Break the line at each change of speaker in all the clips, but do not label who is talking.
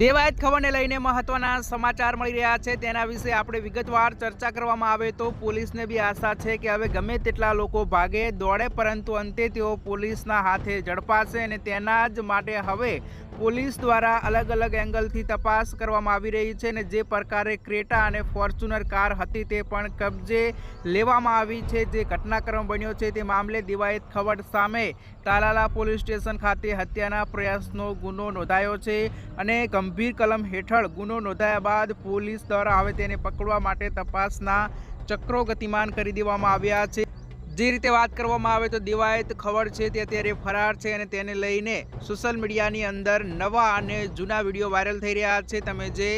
દેવાયત ખબરને લઈને મહત્વના સમાચાર મળી રહ્યા છે. તેના વિશે આપણે વિગતવાર ચર્ચા કરવામાં આવે તો પોલીસને બી આશા છે કે હવે ગમે તેટલા લોકો ભાગે દોડે, પરંતુ અંતે તેઓ પોલીસના હાથે ઝડપાશે અને તેના જ માટે હવે પોલીસ દ્વારા અલગ અલગ એંગલથી તપાસ કરવામાં આવી રહી છે અને જે પ્રકારે ક્રેટા અને ફોર્ચ્યુનર કાર હતી તે પણ કબજે લેવામાં આવી છે. જે ઘટનાક્રમ બન્યો છે તે મામલે દિવાયત ખબર સામે તાલાલા પોલીસ સ્ટેશન ખાતે હત્યાના પ્રયાસનો ગુનો નોંધાયો છે અને ગંભીર કલમ હેઠળ ગુનો નોંધાયા બાદ પોલીસ દ્વારા હવે તેને પકડવા માટે તપાસના ચક્રો ગતિમાન કરી દેવામાં આવ્યા છે. જે રીતે વાત કરવામાં આવે તો દિવાયત ખબર છે, તે અત્યારે ફરાર છે અને તેને લઈને સોશિયલ મીડિયાની અંદર નવા અને જૂના વીડિયો વાયરલ થઈ રહ્યા છે. તમે જે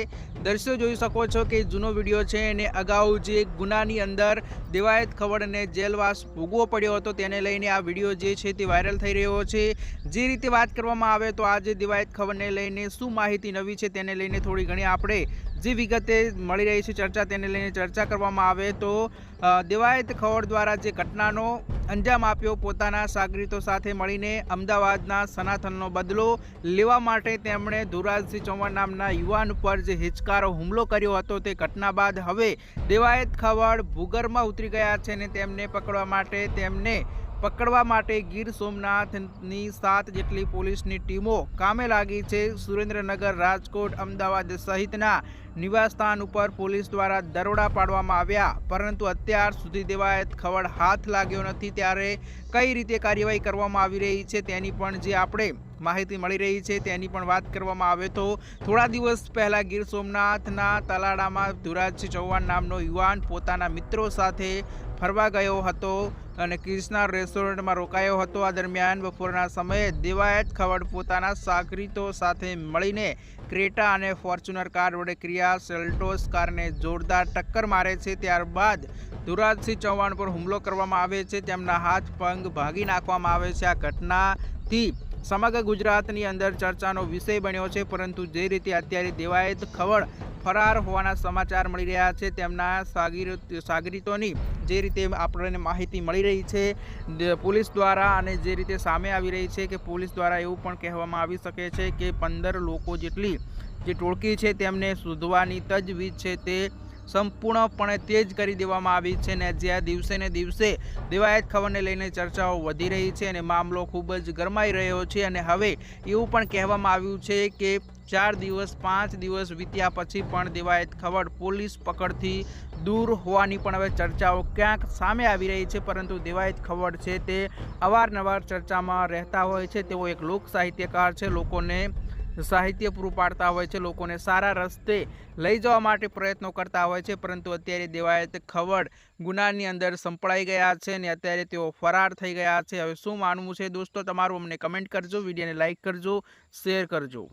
દર્શકો જોઈ શકો છો કે જૂનો વીડિયો છે અને અગાઉ જે ગુનાની અંદર દિવાયત ખબરને જેલવાસ ભોગવો પડ્યો હતો, તેને લઈને આ વીડિયો જે છે તે વાયરલ થઈ રહ્યો છે. જે રીતે વાત કરવામાં આવે તો આજે દિવાયત ખબરને લઈને શું માહિતી નવી છે, તેને લઈને થોડી ઘણી આપણે જે વિગતે મળી રહી છે ચર્ચા તેને લઈને ચર્ચા કરવામાં આવે તો દેવાયત ખવડ દ્વારા જે ઘટનાનો અંજામ આપ્યો પોતાના સાગરીતો સાથે મળીને અમદાવાદના સનાતનનો બદલો લેવા માટે તેમણે ધુરાજસિંહ ચૌહાણ નામના યુવાન ઉપર જે હિચકારો હુમલો કર્યો હતો તે ઘટના બાદ હવે દેવાયત ખવડ ભૂગર્ભમાં ઉતરી ગયા છે અને તેમને પકડવા માટે તેમને પકડવા માટે ગીર સોમનાથની સાત જેટલી પોલીસની ટીમો કામે લાગી છે. સુરેન્દ્રનગર રાજકોટ, અમદાવાદ સહિતના નિવાસસ્થાન ઉપર પોલીસ દ્વારા દરોડા પાડવામાં આવ્યા. પરંતુ અત્યાર સુધી દેવાયત ખવડ હાથ લાગ્યો નથી. ત્યારે કઈ રીતે કાર્યવાહી કરવામાં આવી રહી છે તેની પણ જે આપણે માહિતી મળી રહી છે, તેની પણ વાત કરવામાં આવે તો થોડા દિવસ પહેલાં ગીર સોમનાથના તલાડામાં ધુરાજસિંહ ચૌહાણ નામનો યુવાન પોતાના મિત્રો સાથે ફરવા ગયો હતો અને ક્રિષ્ના રેસ્ટોરન્ટમાં રોકાયો હતો. આ દરમિયાન બપોરના સમયે દેવાયત ખવડ પોતાના સાગરીતો સાથે મળીને ક્રેટા અને ફોર્ચ્યુનર કાર વડે ક્રિયા સેલ્ટોસ કારને જોરદાર ટક્કર મારે છે. ત્યારબાદ ધુરાજસિંહ ચૌહાણ પર હુમલો કરવામાં આવે છે. તેમના હાથ પંગ ભાગી નાખવામાં આવે છે. આ ઘટનાથી સમગ્ર ગુજરાતની અંદર ચર્ચાનો વિષય બન્યો છે, પરંતુ જે રીતે અત્યારે દેવાયત ખબર ફરાર હોવાના સમાચાર મળી રહ્યા છે, તેમના સાગર સાગરીતોની જે રીતે આપણને માહિતી મળી રહી છે પોલીસ દ્વારા અને જે રીતે સામે આવી રહી છે કે પોલીસ દ્વારા એવું પણ કહેવામાં આવી શકે છે કે પંદર લોકો જેટલી જે ટોળકી છે તેમને શોધવાની તજવીજ છે તે સંપૂર્ણપણે તેજ કરી દેવામાં આવી છે ને જ્યાં દિવસે ને દિવસે દેવાયત ખબરને લઈને ચર્ચાઓ વધી રહી છે અને મામલો ખૂબ જ ગરમાઈ રહ્યો છે અને હવે એવું પણ કહેવામાં આવ્યું છે કે ચાર દિવસ, પાંચ દિવસ વીત્યા પછી પણ દેવાયત ખબર પોલીસ પકડથી દૂર હોવાની પણ હવે ચર્ચાઓ ક્યાંક સામે આવી રહી છે, પરંતુ દેવાયત ખબર છે તે અવારનવાર ચર્ચામાં રહેતા હોય છે. તેઓ એક લોક સાહિત્યકાર છે. લોકોને સાહિત્ય પૂરું પાડતા હોય છે, લોકોને સારા રસ્તે લઈ જવા માટે પ્રયત્નો કરતા હોય છે, પરંતુ અત્યારે દેવાયત ખવડ ગુનાની અંદર સંપળાઈ ગયા છે અને અત્યારે તેઓ ફરાર થઈ ગયા છે. હવે શું માનવું છે દોસ્તો? તમારું અમને કમેન્ટ કરજો, વિડીયોને લાઇક કરજો શેર કરજો.